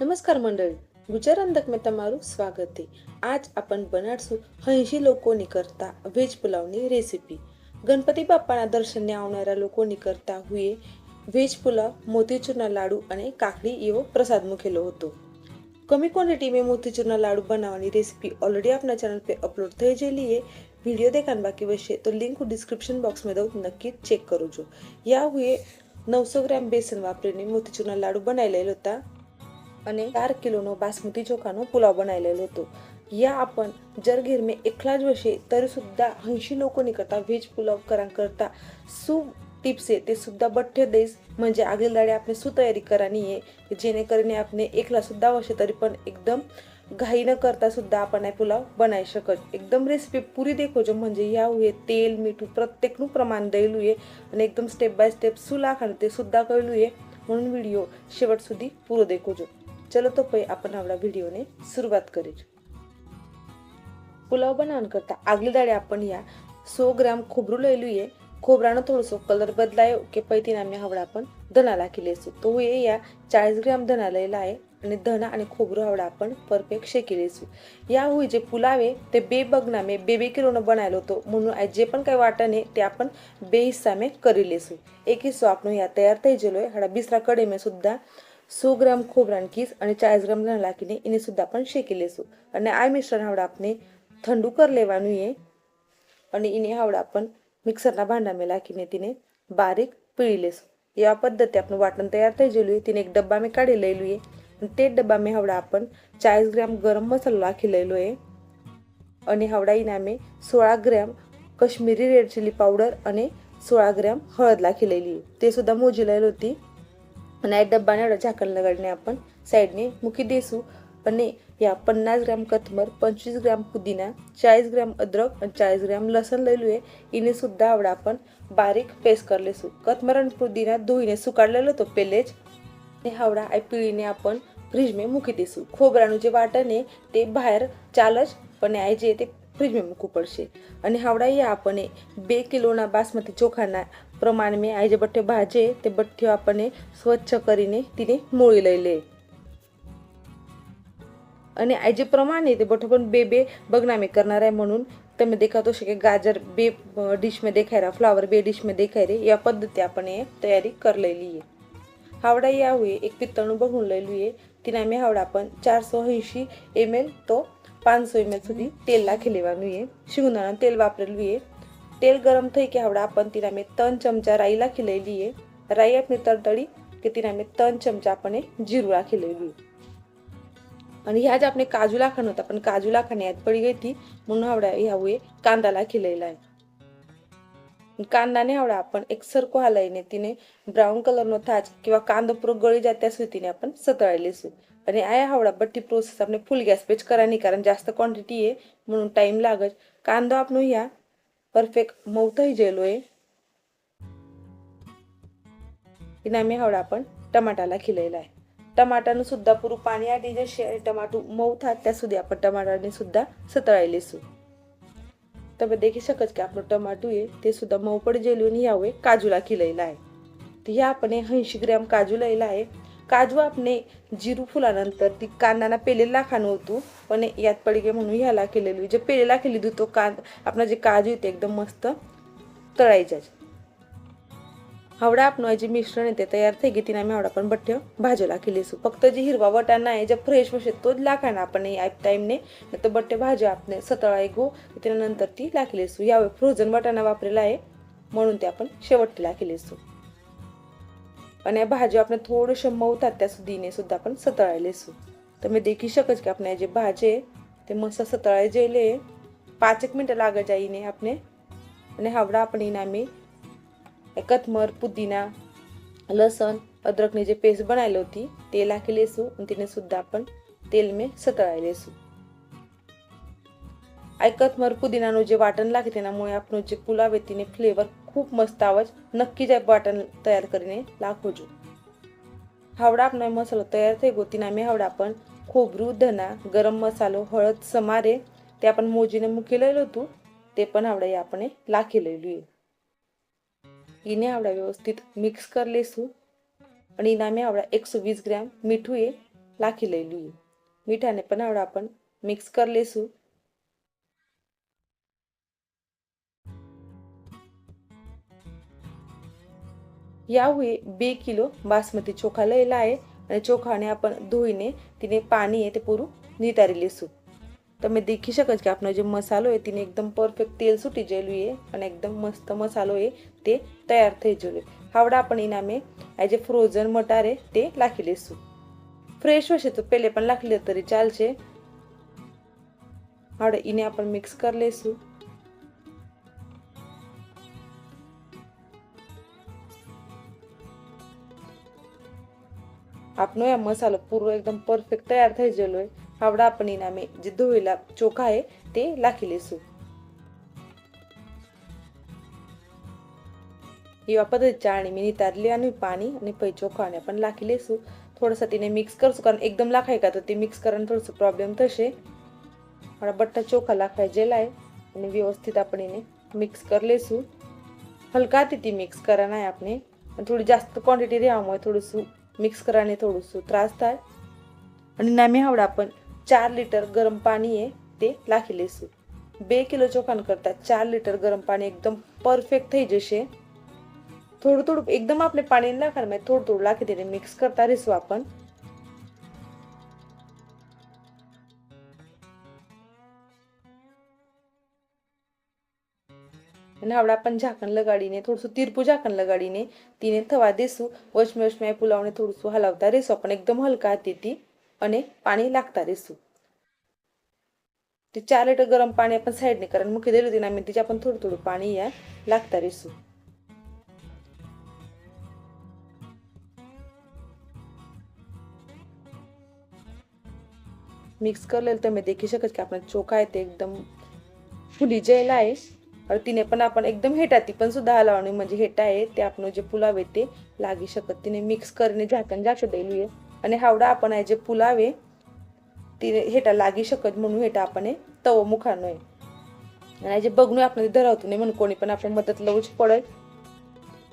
નમસ્કાર મંડળી. ગુજરાત અંધકમાં તમારું સ્વાગત છે. આજ આપણ બનાડશું હૈંશી લોકોની કરતા વેજ પુલાવની રેસીપી. ગણપતિ બાપાના દર્શનને આવનારા લોકોની કરતા હુએ વેજ પુલાવ, મોતીચૂરના લાડુ અને કાકડી એવો પ્રસાદ મૂકેલો હતો. કમી ક્વોન્ટિટી મોતીચૂરના લાડુ બનાવવાની રેસીપી ઓલરેડી આપના ચેનલ પર અપલોડ થઈ ગયેલી એ વીડિયો દેખાણ બાકી વચ્ચે તો લિંક હું ડિસ્ક્રિપ્શન બોક્સમાં દઉં, નક્કી ચેક કરું છું. યા હુએ નવસો ગ્રામ બેસન વાપરીને મોતીચૂરના લાડુ બનાવી લેલો હતા आणि चार किलो नो बासमती चोखा नो पुलाव बनायला होतो या आपण जर घेर मे एकलाच वर्षे तरी सुद्धा ऐंशी लोक नाही करता व्हेज पुलाव करता सु टिप्स आहे ते सुद्धा बठ्ठ देस म्हणजे आगील दाडे आपण सु तयारी करानी आहे जेणेकरून आपने एकला सुद्धा वर्ष तरी पण एकदम घाई न करता सुद्धा आपण हे पुलाव बनाय शकत एकदम रेसिपी पुरी देखो जो म्हणजे या हुए तेल मिठू प्रत्येक नु प्रमाण देलु आहे आणि एकदम स्टेप बाय स्टेप सुला खाण ते सुद्धा कळलू आहे म्हणून व्हिडिओ शेवट सुद्धा पुरो देखो जो चलो तो पै आपण आपला व्हिडिओने सुरुवात करीत पुलाव बनावण्याकरता आगली दाडे आपण या सो ग्राम खोबरू लयलुये खोबरानं थोडंसं कलर बदलाय. के पैतीन आम्ही हवडा आपण धनाला केले असतो तो हे या चाळीस ग्राम धना लिहिला आहे आणि धना आणि खोबरू हवडा आपण परफेक्ट शेकेले असू या होई जे पुलावे ते बे बगनामे बेबे किलोनं बनायला होतो. म्हणून जे पण काही वाटाने ते आपण बे हिस्सामे करिले असू एक हिस्सो आपण या तयार तैजेलो आहे हडा बिसरा कडेमे सुद्धा सो ग्राम खोबरान किस आणि चाळीस ग्राम लाकीने इने सुद्धा आपण शेकी लेसू. आणि आय मिश्रण हावडा आपण थंडू कर लेवा ये आणि इने हावडा आपण मिक्सरला भांडामे लाकीने तिने बारीक पिळी लेसू. या पद्धती आपण वाटण तयार ते जेलू तिने एक डब्बा मी काढी लिहिलू ये ते डब्बा मी हावडा आपण चाळीस ग्राम गरम मसाला लाखी लिहिलो आहे आणि हावडा इने आम्ही सोळा gram Kashmiri red chili powder आणि सोळा ग्राम हळद लाखी लिहिली ते सुद्धा मोजी लिहिली होती. आणि एक डब्बाने एवढा झाकण लगडणे आपण साईडने मुखी देसू. आणि या पन्नास ग्रॅम कथमर पंचवीस ग्रॅम पुदिना चाळीस ग्रॅम अद्रक आणि चाळीस ग्रॅम लसण लैलू आहे इने सुद्धा आवडा आपण बारीक पेस्ट करलेसू कथमर आणि पुदिना धुईने सुकाडलेलो तो पेलेज. आणि हावडा आय पिळीने आपण फ्रीजमे मुकी देसू. खोबराणू जे वाटणे ते बाहेर चालच पण आय जे ते फ्रीजमे मुकू पडशे. आणि हावडा या आपण बे किलोना बासमती चोखाना प्रमाण मी आई जे बठ्ठे भाजे ते बठ्ठे आपण स्वच्छ करीने तिने मोळी लईले आणि आई जे प्रमाण आहे ते बठ्ठे पण बेबे बघणार मी करणार आहे म्हणून तुम्ही देखा तो शके गाजर बे डिश डिशमध्ये खायरा फ्लावर बे डिश डिशमध्ये खायरे या पद्धती आपण तयारी करलेली आहे. हावडा या हुई एक पितळू बघून लिहिली आहे. तिने आम्ही हावडा पण चार सो ऐंशी एम एल तो पाच सो एम एल सुधी तेल ला खेळवानू आहे. शिवणा तेल वापरलू आहे. तेल गरम थे के हमारा अपन तिना में तन चमचा राईला खिलैली है। राई अपनी तडतडी के तिना में तन चमचा अपने जीरुला खिलैली। आणि ह्या ज्या आपण काजूला खाण होता पण काजूला खाण्यात पडली गेली म्हणून हावडा ह्यावे कांदाला खिलेला आहे कांदाने हावडा आपण एक सरको हालाईने तिने ब्राऊन कलर न थाच किंवा कांद पूर्ण गळी जाते त्या स्थितीने आपण सतळायली असू आणि आया हावडा बट्टी प्रोसेस आपण फुल गॅस पेच करा नाही कारण जास्त क्वांटिटी आहे म्हणून टाइम लागत। कांदा आपण ह्या परफेक्ट मऊतही जेलो आहे मी हवडा आपण टमाटाला खिलेला आहे. टमाटानं सुद्धा पुरू पाणी आणि जे टमाटू मऊ था त्या सुद्धा आपण टमाटाने सुद्धा सतळायले सु. तर देखी शकत की आपलं टमाटो आहे ते सुद्धा मऊपड जेलून यावे काजूला खिलेला आहे. तर ह्या आपण ऐंशी ग्रॅम काजू लिहिला आहे काजू आपणे जिरू फुलानंतर ती कांदाना पेलेला खाणं होतो. पण यात पडगे म्हणून ह्याला केलेली. जे पेलेला केली तो कांद आपला जे काजू येते एकदम मस्त तळायच्या हावडा आपण जे मिश्रण येते तयार थे घेतीन आम्ही हावडा पण बठ्ठ्या भाजीला केलीसू फक्त जे हिरवा वटाणा आहे जे फ्रेश वशे तोच लाखाणं आपण या टाईमने तर बठ्ठे भाजी आपण सतळा एक हो, गो त्यानंतर ती लाखलेसू यावेळी फ्रोझन वटाणा वापरलेला आहे म्हणून ते आपण शेवटचीला केली असू અને આ ભાજી આપણે થોડોશો મવતા ત્યાં સુધીને સુદ્ધા આપણે સતળાઈ લેશું. તમે દેખી શકો છો કે આપણે જે ભાજે તે મસ્ત સતળાઈ જઈ લે. પાંચેક મિનિટ લાગે જઈને આપણે. અને હવડા આપણે નામે એકથમર પુદીના, લસણ, અદરકની જે પેસ્ટ બનાવેલો હતી તે નાખી લેશું અને તેને સુદ્ધા પણ તેલ મેં સતળાઈ લેશું. ऐकत मर पुदिनानं जे वाटण लागते ना मुळे आपण जे पुला फ्लेवर खूप मस्त आवाज नक्की जे वाटण तयार करीने लाखोजू. हावडा आपण मसालो तयार थे गोतीन मी हावडा आपण खोबरू धना गरम मसालो हळद समारे ते आपण मोजीने मुखी लिहिलो होतो ते पण हावडा या आपण लाखी लिहिली इने आवडा व्यवस्थित मिक्स कर लेसू आणि इना मी आवडा एकशे वीस ग्रॅम मिठू ये लाखी लिहिली मिठाने पण आवडा आपण मिक्स कर लेसू यावेळी બે કિલો બાસમતી ચોખા લયેલા आहे અને ચોખાને आपण ધોઈને તેને પાણી आहे તે પૂરું નિતારી લઈશું તમે દેખી શકો છો કે આપણો જે મસાલો છે તેને એકદમ પરફેક્ટ તેલ છૂટી ગયેલું છે અને એકદમ મસ્ત મસાલો છે તે તૈયાર થઈ ગયેલો હાવડા આપણે એના મેં આ જે ફ્રોઝન મટારે તે લાખી લઈશું ફ્રેશ હશે તો પહેલે પણ લાખી લે તરી ચાલશે હાવડે એને આપણે મિક્સ કરી લઈશું આપનો આ મસાલો પૂરો એકદમ પરફેક્ટ તૈયાર થઈ ગયેલો હોય હાવડા આપણે એના મેં જે ધોયેલા ચોખા છે તે લાખી લઈશું એવા પદ્ધતિ ચાળણી મેં નિતાર લેવાનું પાણી અને પછી ચોખાને પણ લાખી લઈશું થોડાસા તેને મિક્સ કરશું કારણ એકદમ લાખાય કા તો તે મિક્સ કરવાનું થોડુંસું પ્રોબ્લેમ થશે મારા બટ્ટા ચોખા લાખાય જેલાય અને વ્યવસ્થિત આપણે એને મિક્સ કરી લઈશું હલકાથી મિક્સ કરવાના આપણે થોડી જાસ્ત ક્વોન્ટિટી રહેવામાં હોય થોડુંસું મિક્સ કરવાને થોડુંસું ત્રાસ થાય અને નામે હાવડા પણ ચાર લીટર ગરમ પાણી એ તે લાખી લઈશું બે કિલો ચોખાને કરતાં ચાર લીટર ગરમ પાણી એકદમ પરફેક્ટ થઈ જશે થોડું થોડું એકદમ આપણે પાણી નાખવાનું થોડું થોડું લાખી દઈને મિક્સ કરતા રહીશું આપણ न्हावडा आपण झाकणलं गाडीने थोडंसं तिरपू झाकणलं गाडीने तिने थवा देसू वशमे वशमे पुलावने थोडंसं हलावता रेसू आपण एकदम हलका हाती ती आणि पाणी लागता रेसू ते चार लिटर गरम पाणी आपण साईडने कारण मुखी दिली होती ना मी तिचे आपण थोडं थोडं पाणी या लागता रेसू मिक्स करलेलं तर मी देखील शकत की आपण चोखा आहे ते एकदम फुली जेला आहे तिने पण आपण एकदम हेटाती पण सुद्धा हलावणी म्हणजे हेटा आहे ते आपण जे पुलाव आहे ते लागी शकत. तिने मिक्स करीने झाकण जाशो देली आहे आणि हावडा आपण आहे जे पुलाव आहे तिने हेटा लागी शकत म्हणून हेटा आपण तव मुखानो आहे. आणि जे बघणं आपण धरावतो नाही म्हणून कोणी पण आपण मदत लावूच पडेल.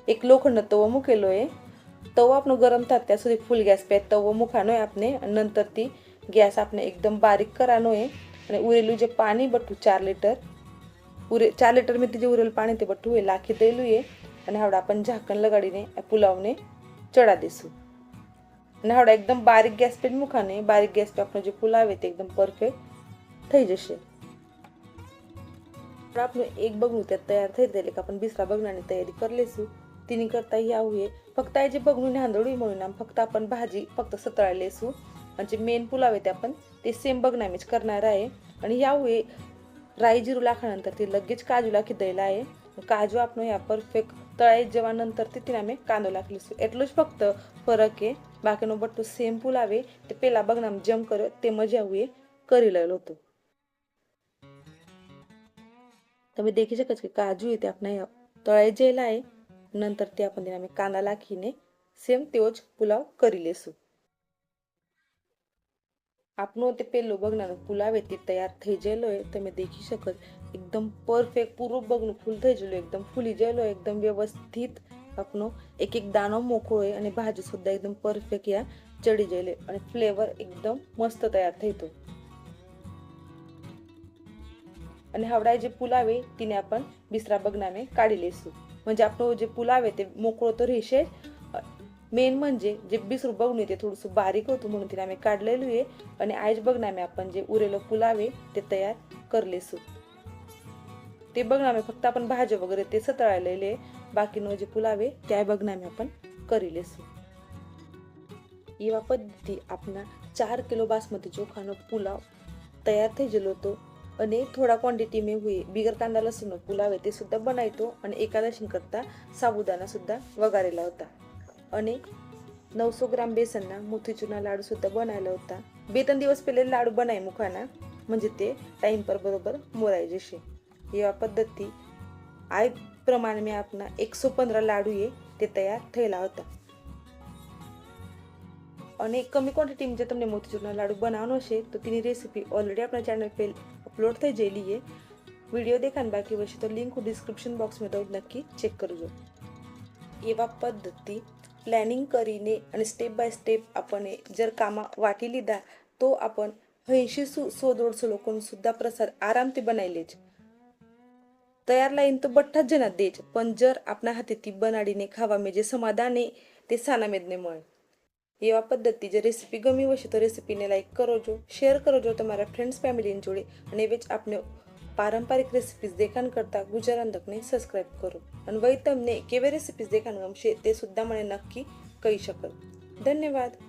एक लोखंड तव मुकेलो आहे. तव आपण गरम तात्या सुधी फुल गॅस पे तव मुखानो आहे आपने. नंतर ती गॅस आपण एकदम बारीक करानो आहे. आणि उरेलू जे पाणी बटू चार लिटर લીટર ઉરે ચાર લીટર મેં જે ઉરેલું પાણી તે બટું એ લાખી દેલું એ અને હાવડા આપણે ઝાકણ લગાડીને આ પુલાવને ચડા દઈશું અને હાવડા એકદમ બારીક ગેસ पे જ મૂકવાને બારીક ગેસ पे આપણો જે પુલાવ आहे તે એકદમ પરફેક્ટ થઈ જશે આપણું એક બગણું ત્યાં તૈયાર થઈ જાય એટલે કે आपण बिसरा बगण्याची तयारी કરી લઈશું तिने करता यावं हे फक्त आहे जे बघणून हांदळी म्हणून आम फक्त आपण भाजी फक्त सतळा लेसू आणि जे मेन पुलाव आहे ते आपण ते सेम बघण्यामीच करणार आहे आणि यावे राई जिरू लाखानंतर ते लगेच काजू લાખી દયેલા आहे કાજુ આપણો યા પરફેક્ટ તળાઈ જવા નંતર તે તેના મેં કાંદો લાખી લઈશું એટલું જ ફક્ત ફરક છે બાકીનો બટ્ટો સેમ પુલાવે તે પેલા બગનામ જમ કર્યો તે મજા આવું એ કરી લેલો હતો તમે દેખી શકો છો કે કાજુ એ તે આપણે તળાઈ જેલા आहे નંતર તે આપણે તેના મેં કાંદા લાખીને સેમ તેવો જ પુલાવ કરી લેશું આપનો તે પેલો બગનાનો પુલાવ તે તૈયાર થઈ ગયેલો હોય, તમે દેખી શકો એકદમ પરફેક્ટ પૂરો બગનું ફૂલ થઈ ગયેલું, એકદમ ફૂલી જયેલો એકદમ વ્યવસ્થિત આપનો એક એક દાણો મોકળો હોય અને ભાજી સુદ્ધા એકદમ પરફેક્ટ યા ચડી ગયેલી અને ફ્લેવર એકદમ મસ્ત તૈયાર થઈ તો અને હવડાય જે પુલાવે તેને આપણ બિસરા બગનાને કાઢી લઈશું. म्हणजे આપણો જે પુલાવે તે મોકળો તો રહેશે मेन म्हणजे जे बिसरू बघ ते थोडंसं बारीक होतं म्हणून तिने आम्ही काढलेलो आहे. आणि आज बघ ना आपण जे उरेलं पुलावे ते तयार करले सूत ते बघ ना फक्त आपण भाज्या वगैरे ते सतळालेले बाकी जे पुलावे त्या बघ ना आपण करिले सूत येवा पद्धती आपण चार किलो बासमती चोखानं पुलाव तयार थेजेल होतो. आणि थोडा क्वांटिटी मी होई बिगर कांदा लसूण आहे ते सुद्धा बनायतो आणि एकादशी करता साबुदाना सुद्धा वगारेला होता. અને નવસો ગ્રામ બેસનના મોતીચૂરના લાડુ સુધા બનાવેલા होता બે ત્રણ દિવસ પહેલાં લાડુ બનાવી મૂકવાના, म्हणजे ते टाईम पर बरोबर मोराई जसे એવા પદ્ધતિ આ પ્રમાણે મેં આપના એકસો પંદર લાડુએ તે તૈયાર થયેલા હતા. અને કમી ક્વોન્ટિટીમાં જે તમને મોતીચૂરના લાડુ બનાવવાનો છે તો તેની રેસીપી ઓલરેડી આપણા ચેનલ પર અપલોડ થઈ જયેલી છે. વીડિયો દેખાને બાકી હશે તો લિંક હું ડિસ્ક્રિપ્શન બોક્સમાં દઉં નક્કી ચેક કરજો. એવા પદ્ધતિ प्लॅनिंग करीने आणि स्टेप बाय स्टेप आपण जर कामा वाटी लिदा तो आपण हैंशी सु सोदोड सुलोकून सुद्धा प्रसाद आराम ते बनायलेच. तयार लाईन तो बठ्ठा जना देच पण जर आपल्या हाती ती बनाडीने खावा म्हणजे समाधाने आहे ते सानामेदने मळ. या पद्धती जर रेसिपी गमी वशी तर रेसिपीने लाईक करो जो शेअर करो जो तुम्हाला फ्रेंड्स फॅमिलीन जोडे आणि वेच आपण પારંપરિક રેસિપીઝ દેખાણ કરતાં ગુજરાન તકને સબસ્ક્રાઇબ કરો અને વળી તમને કેવી રેસિપીઝ દેખાણ ગમશે તે સુદ્ધા મને નક્કી કહી શકો ધન્યવાદ